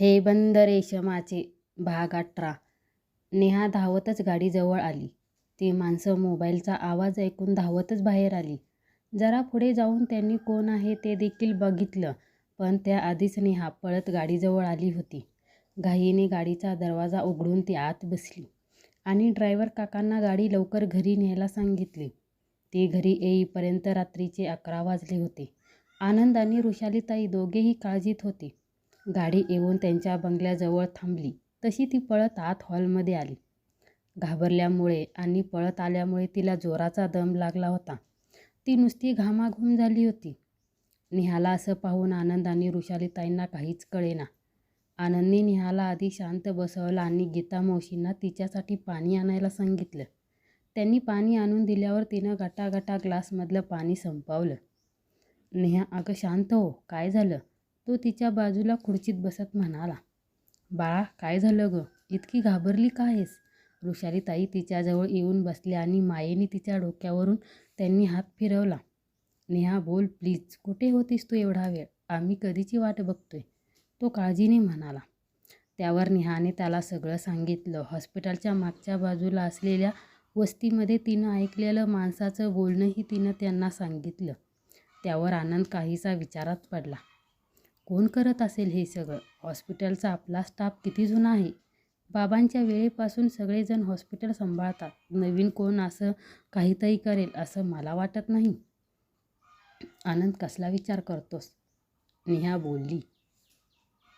हे बंद रेशमाचे भाग अठरा नेहा धावतच गाडीजवळ आली. ती माणसं मोबाईलचा आवाज ऐकून धावतच बाहेर आली. जरा पुढे जाऊन त्यांनी कोण आहे ते देखील बघितलं पण त्याआधीच नेहा पळत गाडीजवळ आली होती. घाईने गाडीचा दरवाजा उघडून ती आत बसली आणि ड्रायव्हर काकांना गाडी लवकर घरी न्यायला सांगितली. ती घरी येईपर्यंत रात्रीचे अकरा वाजले होते. आनंद आणि वृषालीताई दोघेही काळजीत होते. गाडी येऊन त्यांच्या बंगल्याजवळ थांबली तशी ती पळत आत हॉलमध्ये आली. घाबरल्यामुळे आणि पळत आल्यामुळे तिला जोराचा दम लागला होता. ती नुसती घामाघूम झाली होती. निहाला असं पाहून आनंद आणि वृषालीताईंना काहीच कळेना. आनंदने नेहाला आधी शांत बसवलं आणि गीतामावशींना तिच्यासाठी पाणी आणायला सांगितलं. त्यांनी पाणी आणून दिल्यावर तिनं गटागटा ग्लासमधलं पाणी संपवलं. नेहा अगं शांत हो, काय झालं? तो तिच्या बाजूला खुर्चीत बसत म्हणाला. बाळा काय झालं गं? इतकी घाबरली का आहेस? वृषालीताई तिच्याजवळ येऊन बसल्या आणि मायेने तिच्या डोक्यावरून त्यांनी हात फिरवला. नेहा बोल प्लीज, कुठे होतीस तू एवढा वेळ? आम्ही कधीची वाट बघतोय, तो काळजीने म्हणाला. त्यावर नेहाने त्याला सगळं सांगितलं. हॉस्पिटलच्या मागच्या बाजूला असलेल्या वस्तीमध्ये तिनं ऐकलेलं माणसाचं बोलणंही तिनं त्यांना सांगितलं. त्यावर आनंद काहीसा विचारात पडला. कोण करत असेल हे सगळं? हॉस्पिटलचा आपला स्टाफ किती जुना आहे? बाबांच्या वेळेपासून सगळेजण हॉस्पिटल सांभाळतात. नवीन कोण असं काहीतरी करेल असं मला वाटत नाही. आनंद कसला विचार करतोस? नेहा बोलली.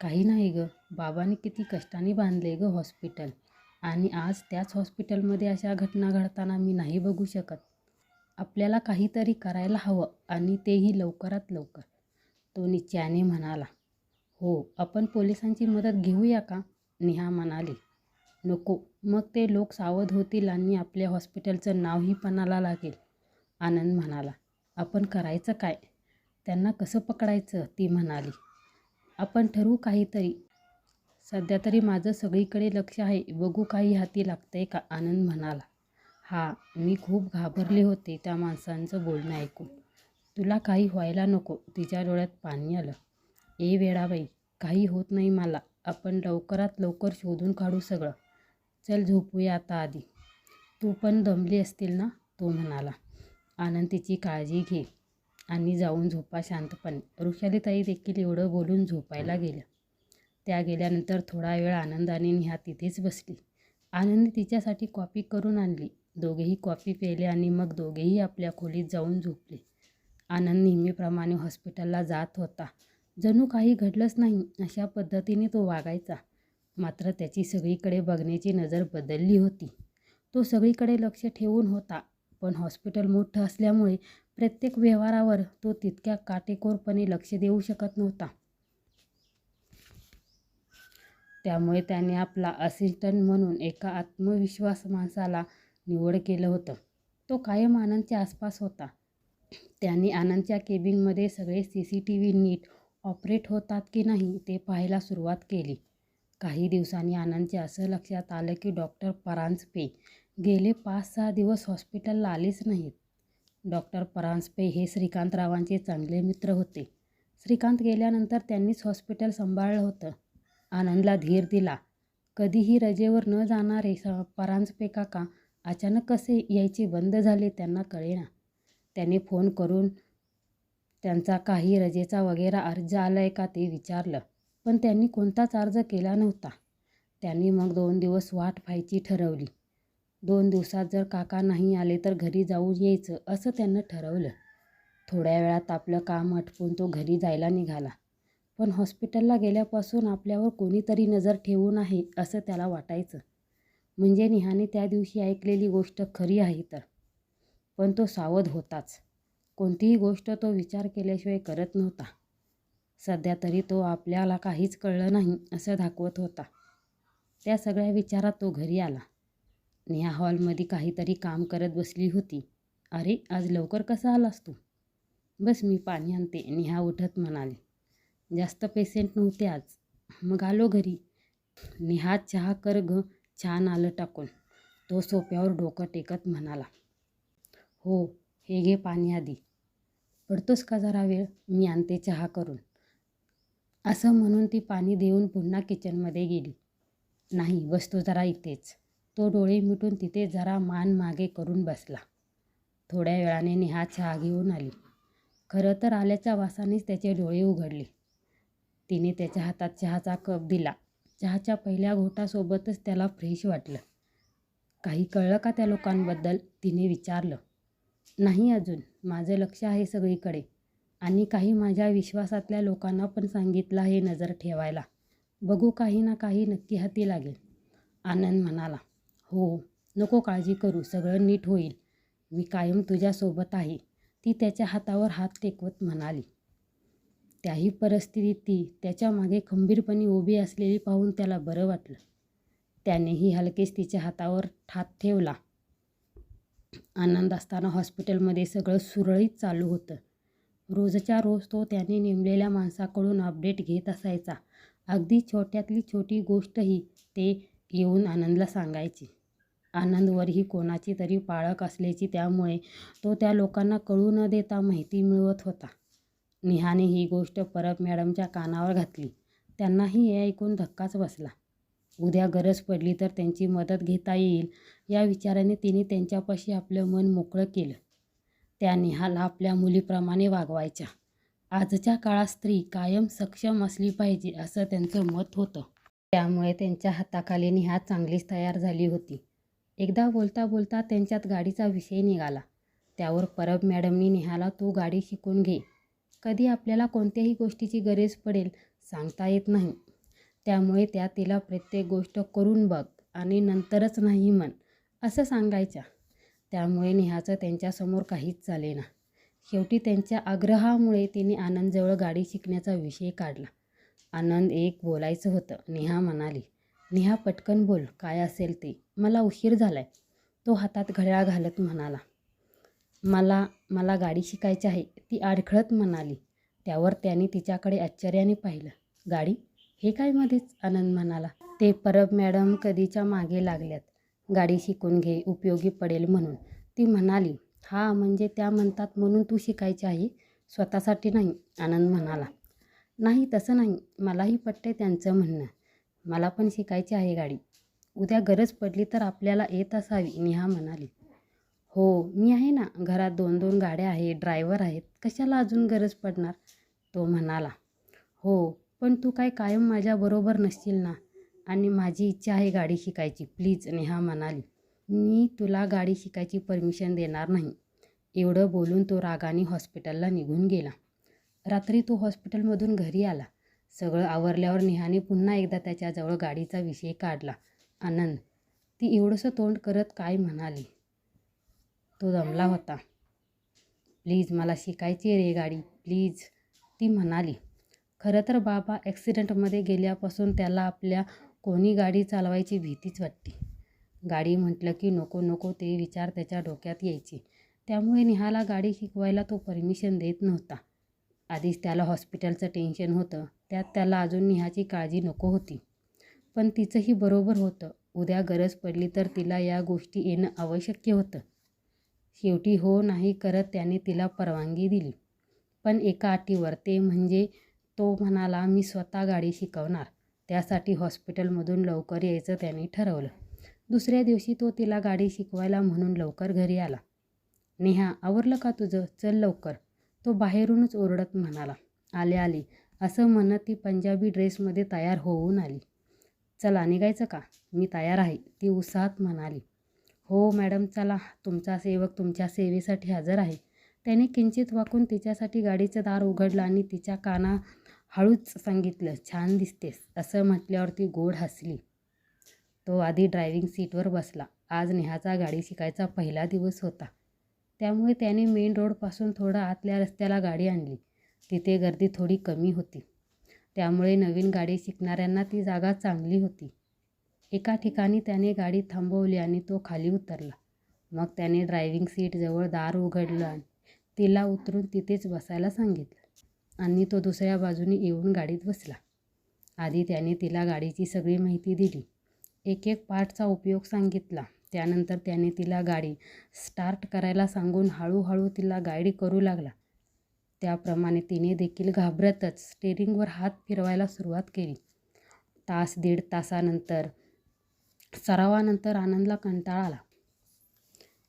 काही नाही गं. बाबांनी किती कष्टाने बांधले गं हॉस्पिटल आणि आज त्याच हॉस्पिटलमध्ये अशा घटना घडताना मी नाही बघू शकत. आपल्याला काहीतरी करायला हवं आणि तेही लवकरात लवकर, तो निच्याने म्हणाला. हो, आपण पोलिसांची मदत घेऊया का? नेहा म्हणाली. नको, मग ते लोक सावध होतील आणि आपल्या हॉस्पिटलचं नावही पणाला लागेल. आनंद म्हणाला. आपण करायचं काय? त्यांना कसं पकडायचं? ती म्हणाली. आपण ठरवू काहीतरी. सध्या तरी माझं सगळीकडे लक्ष आहे. बघू काही हाती लागतंय का? आनंद म्हणाला. हा मी खूप घाबरले होते त्या माणसांचं बोलणं ऐकून. तुला काही व्हायला नको. तिच्या डोळ्यात पाणी आलं. ए वेळाबाई काही होत नाही मला. आपण लवकरात लवकर शोधून काढू सगळं. चल झोपूया आता आधी. तू पण दमली असतील ना? तो म्हणाला. आनंद तिची काळजी घे आणि जाऊन झोपा शांतपणे. वृषालीताई देखील एवढं बोलून झोपायला गेल्या. त्या गेल्यानंतर थोडा वेळ आनंदाने निहा नेहा तिथेच बसली. आनंदी तिच्यासाठी कॉपी करून आणली. दोघेही कॉफी प्यायले आणि मग दोघेही आपल्या खोलीत जाऊन झोपले. आनंद नेहमीप्रमाणे हॉस्पिटलला जात होता. जणू काही घडलंच नाही अशा पद्धतीने तो वागायचा. मात्र त्याची सगळीकडे बघण्याची नजर बदलली होती. तो सगळीकडे लक्ष ठेवून होता पण हॉस्पिटल मोठं असल्यामुळे प्रत्येक व्यवहारावर तो तितक्या काटेकोरपणे लक्ष देऊ शकत नव्हता. त्यामुळे त्याने आपला असिस्टंट म्हणून एका आत्मविश्वास माणसाला निवड केलं होतं. तो कायम आनंदच्या आसपास होता. त्याने आनंदच्या केबिनमध्ये सगळे सी सी टी व्ही नीट ऑपरेट होतात की नाही ते पाहायला सुरुवात केली. काही दिवसांनी आनंदच्या असं लक्षात आलं की डॉक्टर परांजपे गेले पाच सहा दिवस हॉस्पिटलला आलेच नाहीत. डॉक्टर परांजपे हे श्रीकांतरावांचे चांगले मित्र होते. श्रीकांत गेल्यानंतर त्यांनीच हॉस्पिटल सांभाळलं होतं. आनंदला धीर दिला. कधीही रजेवर न जाणारे स परांजपे काका अचानक कसे यायचे बंद झाले त्यांना कळेना. त्याने फोन करून त्यांचा काही रजेचा वगैरे अर्ज आला आहे का ते विचारलं. पण त्यांनी कोणताच अर्ज केला नव्हता. त्यांनी मग दोन दिवस वाट पाहायची ठरवली. दोन दिवसात जर काका नाही आले तर घरी जाऊन यायचं असं त्यांना ठरवलं. थोड्या वेळात आपलं काम आटपून तो घरी जायला निघाला. पण हॉस्पिटलला गेल्यापासून आपल्यावर कोणीतरी नजर ठेवून आहे असं त्याला वाटायचं. म्हणजे निहाने त्या दिवशी ऐकलेली गोष्ट खरी आहे तर. पण तो सावध होताच. कोणतीही गोष्ट तो विचार केल्याशिवाय करत नव्हता. सध्या तरी तो आपल्याला काहीच कळलं नाही असं दाखवत होता. त्या सगळ्या विचारात तो घरी आला. नेहा हॉलमध्ये काहीतरी काम करत बसली होती. अरे, आज लवकर कसा आलास तू? बस मी पाणी आणते, नेहा उठत म्हणाली. जास्त पेशंट नव्हते आज, मग आलो घरी. नेहा चहा कर गं, छान आलं टाकून, तो सोप्यावर डोकं टेकत म्हणाला. हो, हे घे पाणी आधी. पडतोस का जरा वेळ? मी आणते चहा करून. असं म्हणून ती पाणी देऊन पुन्हा किचनमध्ये गेली. नाही बसतो जरा इथेच. तो डोळे मिटून तिथे जरा मान मागे करून बसला. थोड्या वेळाने नेहा चहा घेऊन आली. खरं तर आल्याच्या वासानेच त्याचे डोळे उघडले. तिने त्याच्या हातात चहाचा कप दिला. चहाच्या पहिल्या घोटासोबतच त्याला फ्रेश वाटलं. काही कळलं का त्या लोकांबद्दल? तिने विचारलं. नाही अजून. माझं लक्ष आहे सगळीकडे. आणि काही माझ्या विश्वासातल्या लोकांना पण सांगितलं आहे नजर ठेवायला. बघू काही ना काही नक्की हाती लागेल. आनंद म्हणाला हो नको काळजी करू सगळं नीट होईल. मी कायम तुझ्यासोबत आहे. ती त्याच्या हातावर हात टेकवत म्हणाली. त्याही परिस्थितीत ती त्याच्यामागे खंबीरपणे उभी असलेली पाहून त्याला बरं वाटलं. त्यानेही हलकेच तिच्या हातावर हात ठेवला. आनंद असताना हॉस्पिटलमध्ये सगळं सुरळीत चालू होतं. रोजच्या रोज तो त्याने नेमलेल्या माणसाकडून अपडेट घेत असायचा. अगदी छोट्यातली छोटी गोष्टही ते येऊन आनंदला सांगायची. आनंदवरही कोणाची तरी पाळक असल्याची त्यामुळे तो त्या लोकांना कळू न देता माहिती मिळवत होता. नेहाने ही गोष्ट परब मॅडमच्या कानावर घातली. त्यांनाही हे ऐकून धक्काच बसला. उद्या गरज पडली तर त्यांची मदत घेता येईल या विचाराने तिने त्यांच्यापाशी आपलं मन मोकळं केलं. त्या नेहाला आपल्या मुलीप्रमाणे वागवायच्या आजच्या काळात स्त्री कायम सक्षम असली पाहिजे असं त्यांचं मत होतं. त्यामुळे त्यांच्या हाताखाली नेहा चांगलीच तयार झाली होती. एकदा बोलता बोलता त्यांच्यात गाडीचा विषय निघाला. त्यावर परब मॅडमनी नेहाला तू गाडी शिकून घे. कधी आपल्याला कोणत्याही गोष्टीची गरज पडेल सांगता येत नाही. त्यामुळे त्या तिला प्रत्येक गोष्ट करून बघ आणि नंतरच नाही म्हण असं सांगायच्या. त्यामुळे नेहाचं त्यांच्यासमोर काहीच चाले ना शेवटी त्यांच्या आग्रहामुळे तिने आनंदजवळ गाडी शिकण्याचा विषय काढला. आनंद एक बोलायचं होतं. नेहा म्हणाली नेहा पटकन बोल. काय असेल ते? मला उशीर झालाय. तो हातात घड्याळ घालत म्हणाला मला मला गाडी शिकायची आहे. ती अडखळत म्हणाली. त्यावर त्याने तिच्याकडे आश्चर्याने पाहिलं. गाडी? हे काय मध्येच आनंद म्हणाला. ते परब मॅडम कधीच्या मागे लागल्यात. गाडी शिकून घे उपयोगी पडेल म्हणून. ती म्हणाली हा म्हणजे त्या म्हणतात म्हणून तू शिकायची आहे? स्वतःसाठी नाही आनंद म्हणाला. नाही तसं नाही. मलाही पटते त्यांचं म्हणणं. मला पण शिकायची आहे गाडी. उद्या गरज पडली तर आपल्याला येत असावी नेहा म्हणाली. हो मी आहे ना. घरात दोन दोन गाड्या आहेत ड्रायव्हर आहेत. कशाला अजून गरज पडणार? तो म्हणाला. हो पण तू काय कायम माझ्याबरोबर नसशील ना. आणि माझी इच्छा आहे गाडी शिकायची. प्लीज नेहा म्हणाली. मी तुला गाडी शिकायची परमिशन देणार नाही. एवढं बोलून तो रागाने हॉस्पिटलला निघून गेला. रात्री तो हॉस्पिटलमधून घरी आला. सगळं आवरल्यावर नेहाने पुन्हा एकदा त्याच्याजवळ गाडीचा विषय काढला. आनंद ती एवढंसं तोंड करत काय म्हणाली? तो दमला होता. प्लीज मला शिकायची रे गाडी. प्लीज ती म्हणाली. खरं तर बाबा ॲक्सिडेंटमध्ये गेल्यापासून त्याला आपल्या कोणी गाडी चालवायची भीतीच वाटते. गाडी म्हटलं की नको नको ते विचार त्याच्या डोक्यात यायचे. त्यामुळे नेहाला गाडी शिकवायला तो परमिशन देत नव्हता. आधीच त्याला हॉस्पिटलचं टेन्शन होतं. त्यात त्याला अजून नेहाची काळजी नको होती. पण तिचंही बरोबर होतं. उद्या गरज पडली तर तिला या गोष्टी येणं आवश्यक होतं. शेवटी हो नाही करत त्याने तिला परवानगी दिली. पण एका अटीवर ते म्हणजे तो म्हणाला मी स्वतः गाडी शिकवणार. त्यासाठी हॉस्पिटलमधून लवकर यायचं त्याने ठरवलं. दुसऱ्या दिवशी तो तिला गाडी शिकवायला म्हणून लवकर घरी आला. नेहा आवरलं का तुझं? चल लवकर. तो बाहेरूनच ओरडत म्हणाला आले आले. असं म्हणत ती पंजाबी ड्रेसमध्ये तयार होऊन आली. चला निघायचं का? मी तयार आहे ती उत्साहात म्हणाली. हो मॅडम चला. तुमचा सेवक तुमच्या सेवेसाठी हजर आहे. त्याने किंचित वाकून तिच्यासाठी गाडीचं दार उघडलं आणि तिच्या काना हळूच सांगितलं छान दिसतेस असं म्हटल्यावर ती गोड हसली. तो आधी ड्रायव्हिंग सीटवर बसला. आज नेहाचा गाडी शिकायचा पहिला दिवस होता. त्यामुळे त्याने मेन रोडपासून थोडं आतल्या रस्त्याला गाडी आणली. तिथे गर्दी थोडी कमी होती. त्यामुळे नवीन गाडी शिकणाऱ्यांना ती जागा चांगली होती. एका ठिकाणी त्याने गाडी थांबवली आणि तो खाली उतरला. मग त्याने ड्रायव्हिंग सीटजवळ दार उघडलं आणि तिला उतरून तिथेच बसायला सांगितलं. आणि तो दुसऱ्या बाजूने येऊन गाडीत बसला. आधी त्याने तिला गाडीची सगळी माहिती दिली. एक एक पार्टचा उपयोग सांगितला. त्यानंतर त्याने तिला गाडी स्टार्ट करायला सांगून हळूहळू तिला गाईड करू लागला. त्याप्रमाणे तिने देखील घाबरतच स्टेरिंगवर हात फिरवायला सुरुवात केली. तास दीड तासानंतर सरावानंतर आनंदला कंटाळा आला.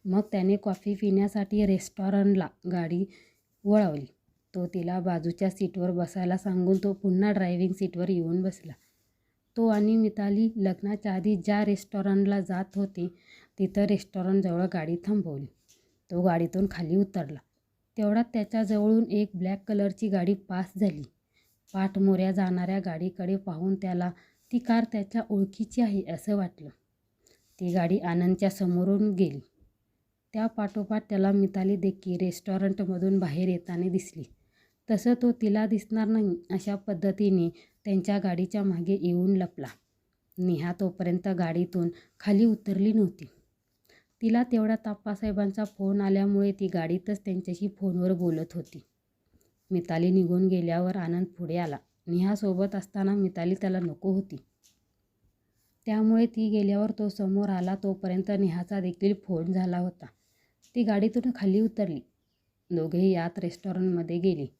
मग त्याने कॉफी पिण्यासाठी रेस्टॉरंटला गाडी वळवली. तो तिला बाजूच्या सीटवर बसायला सांगून तो पुन्हा ड्रायव्हिंग सीटवर येऊन बसला. तो आणि मिताली लग्नाच्या आधी ज्या रेस्टॉरंटला जात होते तिथं रेस्टॉरंटजवळ गाडी थांबवली. तो गाडीतून खाली उतरला. तेवढ्यात त्याच्याजवळून एक ब्लॅक कलरची गाडी पास झाली. पाठमोऱ्या जाणाऱ्या गाडीकडे पाहून त्याला ती कार त्याच्या ओळखीची आहे असं वाटलं. ती गाडी आनंदच्या समोरून गेली. त्या पाठोपाठ त्याला मिताली देखील रेस्टॉरंटमधून बाहेर येताना दिसली. तसं तो तिला दिसणार नाही अशा पद्धतीने त्यांच्या गाडीच्या मागे येऊन लपला. नेहा तोपर्यंत गाडीतून खाली उतरली नव्हती. तिला तेवढ्या ताप्पासाहेबांचा फोन आल्यामुळे ती गाडीतच त्यांच्याशी फोनवर बोलत होती. मिताली निघून गेल्यावर आनंद पुढे आला. नेहासोबत असताना मिताली त्याला नको होती. त्यामुळे ती गेल्यावर तो समोर आला तोपर्यंत नेहाचा देखील फोन झाला होता. ती गाडीतून खाली उतरली. दोघेही यात रेस्टॉरंटमध्ये गेले.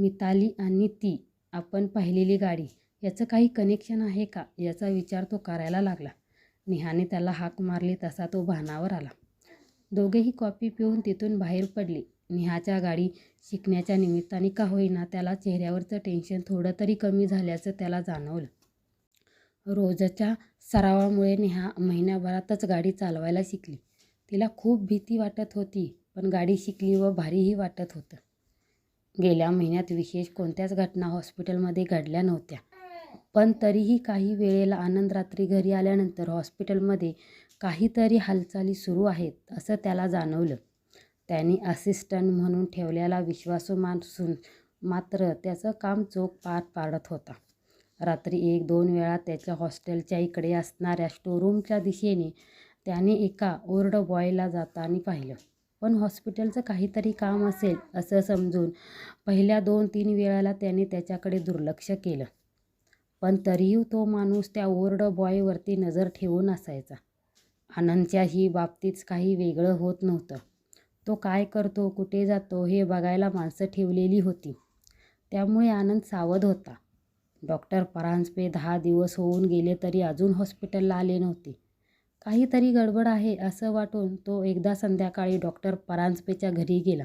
मिताली आणि ती आपण पाहिलेली गाडी याचं काही कनेक्शन आहे का? याचा विचार तो करायला लागला. नेहाने त्याला हाक मारली तसा तो भानावर आला. दोघेही कॉफी पिऊन तिथून बाहेर पडले. नेहाच्या गाडी शिकण्याच्या निमित्ताने का होईना त्याला चेहऱ्यावरचं टेन्शन थोडं तरी कमी झाल्याचं त्याला जाणवलं. रोजच्या सरावामुळे नेहा महिन्याभरातच गाडी चालवायला शिकली. तिला खूप भीती वाटत होती पण गाडी शिकली व भारीही वाटत होतं. गेल्या महिन्यात विशेष कोणत्याच घटना हॉस्पिटलमध्ये घडल्या नव्हत्या. पण तरीही काही वेळेला आनंद रात्री घरी आल्यानंतर हॉस्पिटलमध्ये काहीतरी हालचाली सुरू आहेत असं त्याला जाणवलं. त्याने असिस्टंट म्हणून ठेवलेला विश्वासू माणसून मात्र त्याचं काम चोख पार पाडत होता. रात्री एक दोन वेळा त्याच्या हॉस्टेलच्या इकडे असणाऱ्या स्टोरूमच्या दिशेने त्याने एका ओर्ड बॉयला जाताना पाहिलं. पण हॉस्पिटलचं काहीतरी काम असेल असं समजून पहिल्या दोन तीन वेळाला त्याने त्याच्याकडे दुर्लक्ष केलं. पण तरीही तो माणूस त्या ओर्ड बॉयवरती नजर ठेवून असायचा. आनंदच्या ही बाबतीत काही वेगळं होत नव्हतं. तो काय करतो कुठे जातो हे बघायला माणसं ठेवलेली होती. त्यामुळे आनंद सावध होता. डॉक्टर परांजपे दहा दिवस होऊन गेले तरी अजून हॉस्पिटलला आले नव्हते. काहीतरी गडबड आहे असं वाटून तो एकदा संध्याकाळी डॉक्टर परांजपेच्या घरी गेला.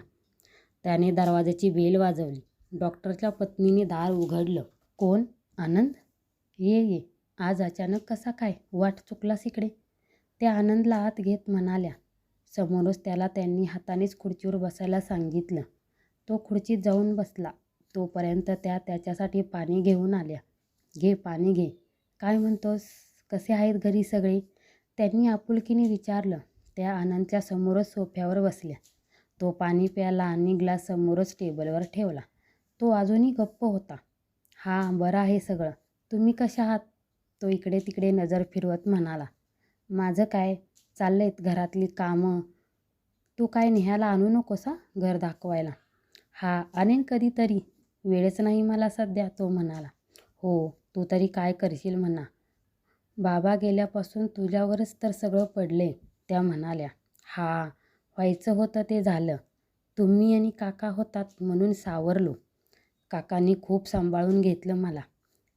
त्याने दरवाजाची बेल वाजवली. डॉक्टरच्या पत्नीने दार उघडलं. कोण? आनंद? ये ये. आज अचानक कसा काय? वाट चुकलास इकडे. त्या आनंदला आत घेत म्हणाल्या. समोरच त्याला त्यांनी हातानेच खुर्चीवर बसायला सांगितलं. तो खुर्चीत जाऊन बसला. तोपर्यंत त्या त्याच्यासाठी पाणी घेऊन आल्या. घे पाणी घे. काय म्हणतोस? कसे आहेत घरी सगळे? त्यांनी आपुलकीने विचारलं त्या आनंदच्या समोरच सोफ्यावर बसल्या. तो पाणी प्याला आणि ग्लास समोरच टेबलवर ठेवला. तो अजूनही गप्प होता. हां बरं आहे सगळं. तुम्ही कशा आहात? तो इकडे तिकडे नजर फिरवत म्हणाला. माझं काय? चाललेत घरातली कामं. तू काय नेहायला आणू नकोस हा घर दाखवायला? हा आणेन कधीतरी. वेळच नाही मला सध्या तो म्हणाला. हो तू तरी काय करशील म्हणा. बाबा गेल्यापासून तुझ्यावरच तर सगळं पडले त्या म्हणाल्या. हा व्हायचं होतं ते झालं. तुम्ही आणि काका होतात म्हणून सावरलो. काकांनी खूप सांभाळून घेतलं मला.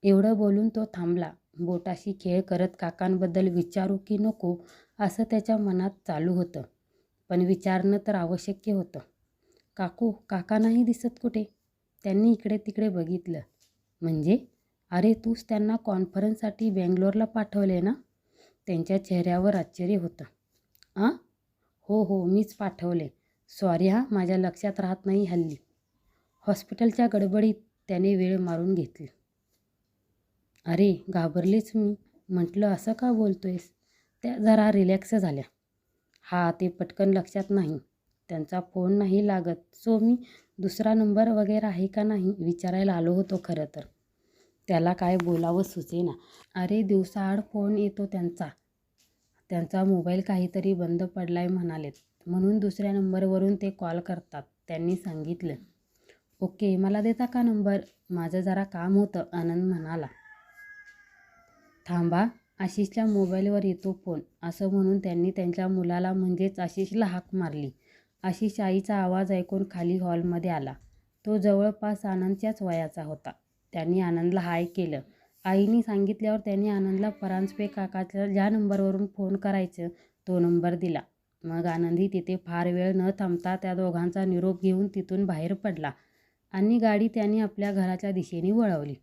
एवढं बोलून तो थांबला. बोटाशी खेळ करत काकांबद्दल विचारू की नको असं त्याच्या मनात चालू होतं. पण विचारणं तर आवश्यक होतं. काकू काका नाही दिसत कुठे? त्यांनी इकडे तिकडे बघितलं. म्हणजे? अरे तूच त्यांना कॉन्फरन्ससाठी बेंगलोरला पाठवले ना? त्यांच्या चेहऱ्यावर आश्चर्य होतं. आ? हो हो मीच पाठवले. सॉरी हा माझ्या लक्षात राहत नाही हल्ली. हॉस्पिटलच्या गडबडीत त्याने वेळ मारून घेतली. अरे घाबरलेच मी. म्हटलं असं का बोलतोयस? त्या जरा रिलॅक्स झाल्या. हा ते पटकन लक्षात नाही. त्यांचा फोन नाही लागत. सो मी दुसरा नंबर वगैरे आहे का नाही विचारायला आलो होतो खरं तर. त्याला काय बोलावं सुचेना. अरे दिवसाआड फोन येतो त्यांचा. त्यांचा मोबाईल काहीतरी बंद पडलाय म्हणालेत. म्हणून दुसऱ्या नंबरवरून ते कॉल करतात त्यांनी सांगितलं. ओके मला देता का नंबर? माझं जरा काम होतं आनंद म्हणाला. थांबा आशिषच्या मोबाईलवर येतो फोन असं म्हणून त्यांनी त्यांच्या मुलाला म्हणजेच आशिषला हाक मारली. आशिष आईचा आवाज ऐकून खाली हॉलमध्ये आला. तो जवळपास आनंदच्याच वयाचा होता. त्यांनी आनंदला हाय केलं. आईने सांगितल्यावर त्यांनी आनंदला परांजपे काकाच्या ज्या नंबरवरून फोन करायचं तो नंबर दिला. मग आनंदी तिथे फार वेळ न थांबता त्या दोघांचा निरोप घेऊन तिथून बाहेर पडला आणि गाडी त्याने आपल्या घराच्या दिशेने वळवली.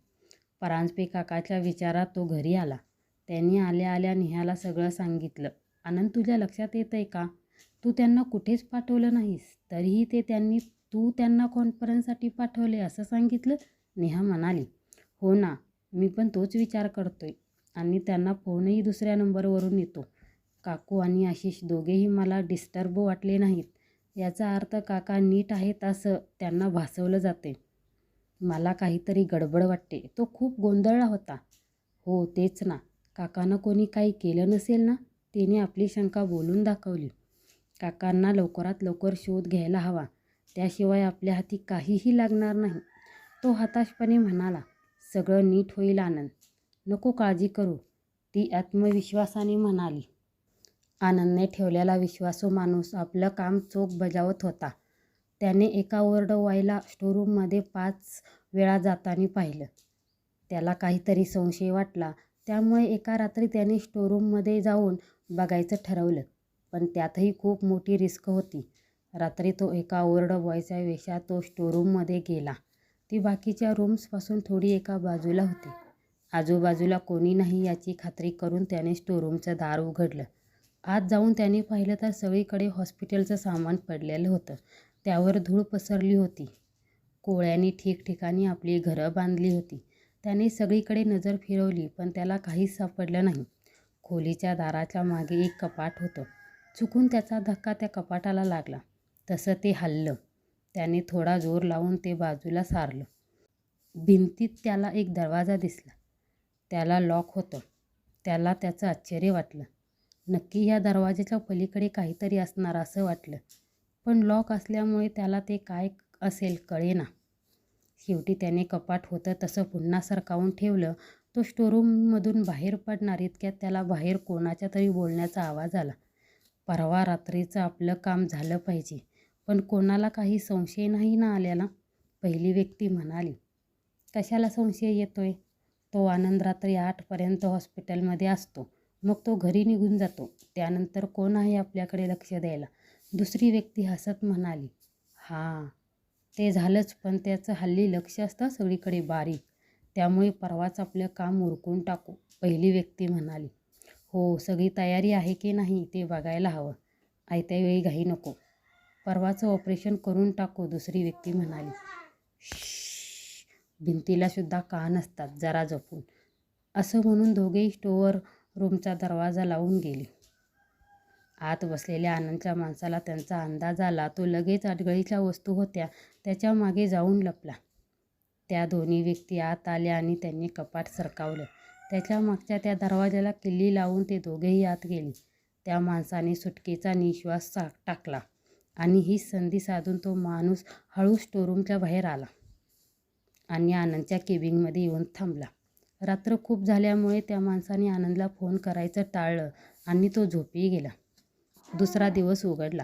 परांजपे काकाच्या विचारात तो घरी आला. त्यांनी आल्या आल्या नेहाला सगळं सांगितलं. आनंद तुझ्या लक्षात येत आहे का? तू त्यांना कुठेच पाठवलं नाहीस. तरीही ते त्यांनी तू त्यांना कॉन्फरन्ससाठी पाठवले असं सांगितलं? नेहा म्हणाली हो ना मी पण तोच विचार करतोय. आणि त्यांना फोनही दुसऱ्या नंबरवरून येतो काकू आणि आशिष दोघेही मला डिस्टर्ब वाटले नाहीत. याचा अर्थ काका नीट आहेत असं त्यांना भासवलं जाते. मला काहीतरी गडबड वाटते. तो खूप गोंधळला होता. हो तेच ना. काकानं कोणी काही केलं नसेल ना? तिने आपली शंका बोलून दाखवली. काकांना लवकरात लवकर शोध घ्यायला हवा. त्याशिवाय आपल्या हाती काहीही लागणार नाही. तो हताशपणे म्हणाला सगळं नीट होईल आनंद. नको काळजी करू. ती आत्मविश्वासाने म्हणाली. आनंदने ठेवलेला विश्वासू माणूस आपलं काम चोख बजावत होता. त्याने एका वर्ड व्हायला स्टोरूममध्ये पाच वेळा जाताना पाहिलं. त्याला काहीतरी संशय वाटला. त्यामुळे एका रात्री त्याने स्टोरूममध्ये जाऊन बघायचं ठरवलं पण त्यातही खूप मोठी रिस्क होती. रात्री तो एका ओरड बॉयच्या वेशात तो स्टोरूममध्ये गेला. ती बाकीच्या रूम्सपासून थोडी एका बाजूला होती. आजूबाजूला कोणी नाही याची खात्री करून त्याने स्टोरूमचं दार उघडलं. आत जाऊन त्याने पाहिलं तर सगळीकडे हॉस्पिटलचं सामान पडलेलं होतं. त्यावर धूळ पसरली होती. कोळ्यांनी ठिकठिकाणी आपली घरं बांधली होती. त्याने सगळीकडे नजर फिरवली पण त्याला काहीच सापडलं नाही. खोलीच्या दाराच्या मागे एक कपाट होतं. चुकून त्याचा धक्का त्या कपाटाला लागला. तसं ते हल्लं. त्याने थोडा जोर लावून ते बाजूला सारलं. भिंतीत त्याला एक दरवाजा दिसला. त्याला लॉक होतं. त्याला त्याचं आश्चर्य वाटलं. नक्की या दरवाजाच्या पलीकडे काहीतरी असणार असं वाटलं. पण लॉक असल्यामुळे त्याला ते काय असेल कळेना. शेवटी त्याने कपाट होतं तसं पुन्हा सरकावून ठेवलं. तो स्टोरूममधून बाहेर पडणार इतक्यात त्याला बाहेर कोणाच्या तरी बोलण्याचा आवाज आला. परवा रात्रीचं आपलं काम झालं पाहिजे. पण कोणाला काही संशय नाही ना आल्याला पहिली व्यक्ती म्हणाली. कशाला संशय येतोय? तो आनंद रात्री आठपर्यंत हॉस्पिटलमध्ये असतो. मग तो घरी निघून जातो. त्यानंतर कोण आहे आपल्याकडे लक्ष द्यायला? दुसरी व्यक्ती हसत म्हणाली. हां ते झालंच पण त्याचं हल्ली लक्ष असतं सगळीकडे बारीक. त्यामुळे परवाच आपलं काम उरकून टाकू पहिली व्यक्ती म्हणाली. हो सगळी तयारी आहे की नाही ते बघायला हवं. आयत्या वेळी घाई नको. परवाचं ऑपरेशन करून टाकू दुसरी व्यक्ती म्हणाली. भिंतीलासुद्धा कान असतात जरा जपून. असं म्हणून दोघेही स्टोअर रूमचा दरवाजा लावून गेले. आत बसलेल्या आनंदच्या माणसाला त्यांचा अंदाज आला तो लगेच अडगळीच्या वस्तू होत्या त्याच्यामागे जाऊन लपला. त्या दोन्ही व्यक्ती आत आल्या आणि त्यांनी कपाट सरकावलं. त्याच्या मागच्या त्या दरवाजाला किल्ली लावून ते दोघेही आत गेले. त्या माणसाने सुटकेचा निश्वास टाकला. आणि ही संधी साधून तो माणूस हळू स्टोरूमच्या बाहेर आला आणि आनंदच्या केबिनमध्ये येऊन थांबला. रात्र खूप झाल्यामुळे त्या माणसाने आनंदला फोन करायचं टाळलं आणि तो झोपी गेला. दुसरा दिवस उघडला.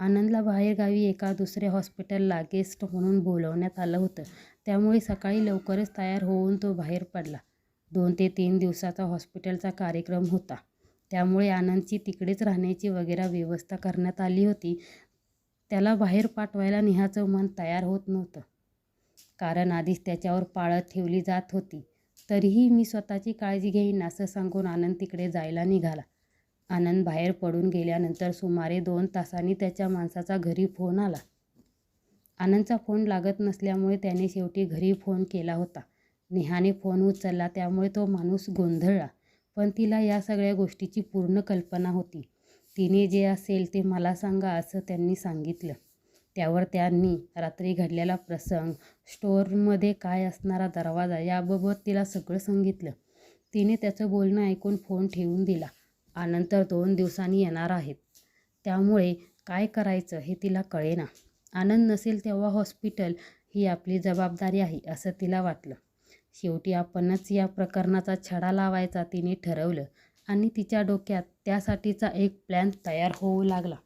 आनंदला बाहेरगावी एका दुसऱ्या हॉस्पिटलला गेस्ट म्हणून बोलवण्यात आलं होतं. त्यामुळे सकाळी लवकरच तयार होऊन तो बाहेर पडला. दोन ते तीन दिवसाचा हॉस्पिटलचा कार्यक्रम होता. त्यामुळे आनंदची तिकडेच राहण्याची वगैरे व्यवस्था करण्यात आली होती. त्याला बाहेर पाठवायला नेहाचं मन तयार होत नव्हतं. कारण आधीच त्याच्यावर पाळत ठेवली जात होती. तरीही मी स्वतःची काळजी घेईन असं सांगून आनंद तिकडे जायला निघाला. आनंद बाहेर पडून गेल्यानंतर सुमारे दोन तासांनी त्याच्या माणसाचा घरी फोन आला. आनंदचा फोन लागत नसल्यामुळे त्याने शेवटी घरी फोन केला होता. नेहाने फोन उचलला त्यामुळे तो माणूस गोंधळला. पण तिला या सगळ्या गोष्टीची पूर्ण कल्पना होती. तिने जे असेल ते मला सांगा असं त्यांनी सांगितलं. त्यावर त्यांनी रात्री घडलेला प्रसंग स्टोअरमध्ये काय असणारा दरवाजा याबाबत तिला सगळं सांगितलं. तिने त्याचं बोलणं ऐकून फोन ठेवून दिला. आनंतर दोन दिवसांनी येणार आहेत. त्यामुळे काय करायचं हे तिला कळेना. आनंद नसेल तेव्हा हॉस्पिटल ही आपली जबाबदारी आहे असं तिला वाटलं. शेवटी आपणच या प्रकरणाचा छडा लावायचा तिने ठरवलं. आणि तिच्या डोक्यात त्यासाठीचा एक प्लॅन तयार होऊ लागला.